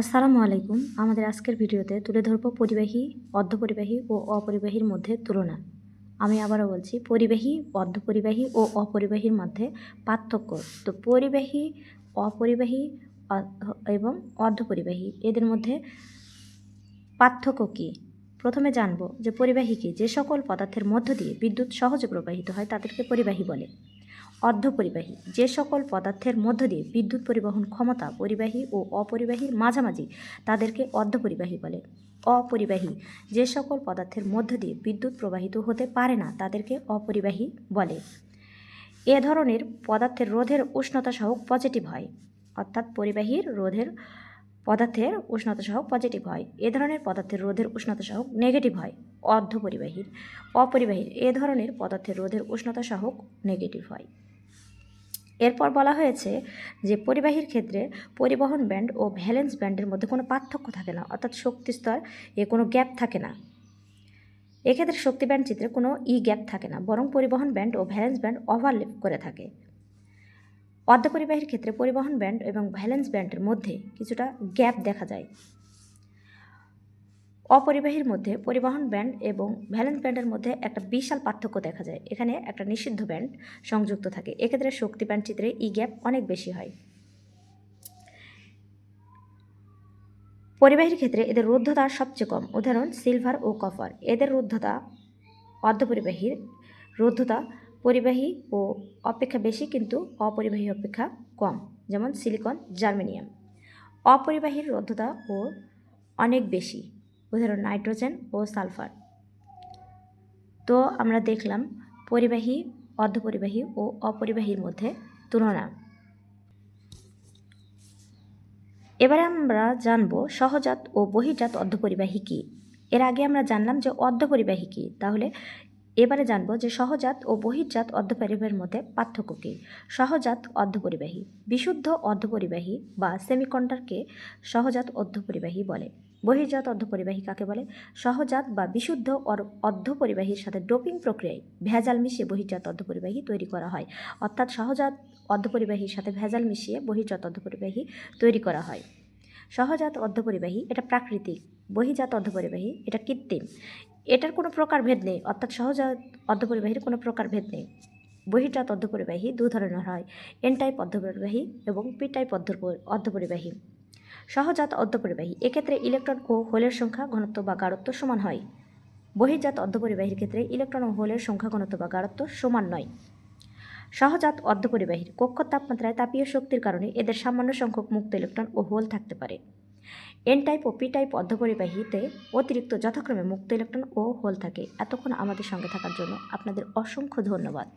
আসসালামু আলাইকুম। আমাদের আজকের ভিডিওতে তুলে ধরব পরিবাহী, অর্ধপরিবাহী ও অপরিবাহীর মধ্যে তুলনা। আমি আবারও বলছি, পরিবাহী, অর্ধপরিবাহী ও অপরিবাহীর মধ্যে পার্থক্য। তো পরিবাহী, অপরিবাহী এবং অর্ধপরিবাহী, এদের মধ্যে পার্থক্য কী? প্রথমে জানব যে পরিবাহী কী? যে সকল পদার্থের মধ্য দিয়ে বিদ্যুৎ সহজে প্রবাহিত হয়, তাদেরকে পরিবাহী বলে। অর্ধপরিবাহী। যে সকল পদার্থের মধ্য দিয়ে বিদ্যুৎ পরিবহন ক্ষমতা পরিবাহী ও অপরিবাহীর মাঝামাঝি তাদেরকে অর্ধপরিবাহী বলে। অপরিবাহী, যে সকল পদার্থের মধ্য দিয়ে বিদ্যুৎ প্রবাহিত হতে পারে না, তাদেরকে অপরিবাহী বলে। এ ধরনের পদার্থের রোধের উষ্ণতা সহ পজিটিভ হয়। অর্থাৎ পরিবাহীর রোধের পদার্থের উষ্ণতা সহ পজিটিভ হয়। এ ধরনের পদার্থের রোধের উষ্ণতা সহ নেগেটিভ হয়। অর্ধপরিবাহীর, অপরিবাহীর এ ধরনের পদার্থের রোধের উষ্ণতা সহ নেগেটিভ হয়। এরপর বলা হয়েছে যে পরিবাহীর ক্ষেত্রে পরিবহন ব্যান্ড ও ভ্যালেন্স ব্যান্ডের মধ্যে কোনো পার্থক্য থাকে না, অর্থাৎ শক্তি স্তর এ কোনো গ্যাপ থাকে না। এক্ষেত্রে শক্তি ব্যান্ড চিত্রে কোনো ই গ্যাপ থাকে না, বরং পরিবহন ব্যান্ড ও ভ্যালেন্স ব্যান্ড ওভারলেপ করে থাকে। অর্ধপরিবাহীর ক্ষেত্রে পরিবহন ব্যান্ড এবং ভ্যালেন্স ব্যান্ডের মধ্যে কিছুটা গ্যাপ দেখা যায়। অপরিবাহীর মধ্যে পরিবহন ব্যান্ড এবং ভ্যালেন্স ব্যান্ডের মধ্যে একটা বিশাল পার্থক্য দেখা যায়। এখানে একটা নিষিদ্ধ ব্যান্ড সংযুক্ত থাকে। এক্ষেত্রে শক্তি ব্যান্ড চিত্রে ই গ্যাপ অনেক বেশি হয়। পরিবাহীর ক্ষেত্রে এদের রুদ্ধতা সবচেয়ে কম। উদাহরণ, সিলভার ও কপার। এদের রুদ্ধতা অর্ধপরিবাহীর রুদ্ধতা পরিবাহী ও অপেক্ষা বেশি কিন্তু অপরিবাহী অপেক্ষা কম। যেমন, সিলিকন, জার্মেনিয়াম। অপরিবাহীর রুদ্ধতা ও অনেক বেশি। উদাহরণ নাইট্রোজেন ও সালফার। তো আমরা দেখলাম পরিবাহী, অর্ধপরিবাহী ও অপরিবাহীর মধ্যে তুলনা। এবারে আমরা জানব সহজাত ও বহিজাত অর্ধপরিবাহী কী। এর আগে আমরা জানলাম যে অর্ধপরিবাহী কী, তাহলে এবারে জানব যে সহজাত ও বহির্জাত অর্ধপরিবাহীর মধ্যে পার্থক্য কী। সহজাত অর্ধপরিবাহী, বিশুদ্ধ অর্ধপরিবাহী বা সেমিকন্ডারকে সহজাত অর্ধপরিবাহী বলে। বহির্জাত অর্ধপরিবাহী কাকে বলে? সহজাত বা বিশুদ্ধ অর- অর্ধপরিবাহীর সাথে ডোপিং প্রক্রিয়ায় ভেজাল মিশিয়ে বহির্জাত অর্ধপরিবাহী তৈরি করা হয়। অর্থাৎ সহজাত অর্ধপরিবাহীর সাথে ভেজাল মিশিয়ে বহির্জাত অর্ধপরিবাহী তৈরি করা হয়। সহজাত অর্ধপরিবাহী, এটা প্রাকৃতিক। বহিজাত অর্ধপরিবাহী, এটা কৃত্রিম। এটার কোনো প্রকার ভেদ নেই। অর্থাৎ সহজাত অর্ধপরিবাহীর কোনো প্রকার ভেদ নেই। বহির্জাত অর্ধপরিবাহী দু ধরনের হয়। এন টাইপ অর্ধপরিবাহী এবং পি টাইপ অর্ধ- অর্ধপরিবাহী সহজাত অর্ধপরিবাহী এক্ষেত্রে ইলেকট্রন ও হোলের সংখ্যা, ঘনত্ব বা গাঢ়ত্ব সমান হয়। বহির্জাত অর্ধপরিবাহীর ক্ষেত্রে ইলেকট্রন ও হোলের সংখ্যা, ঘনত্ব বা গাঢ়ত্ব সমান নয়। সহজাত অর্ধপরিবাহীর কক্ষ তাপমাত্রায় তাপীয় শক্তির কারণে এদের সামান্য সংখ্যক মুক্ত ইলেকট্রন ও হোল থাকতে পারে। এন টাইপ ও পি টাইপ অর্ধপরিবাহীতে অতিরিক্ত যথাক্রমে মুক্ত ইলেকট্রন ও হোল থাকে। এতক্ষণ আমাদের সঙ্গে থাকার জন্য আপনাদের অসংখ্য ধন্যবাদ।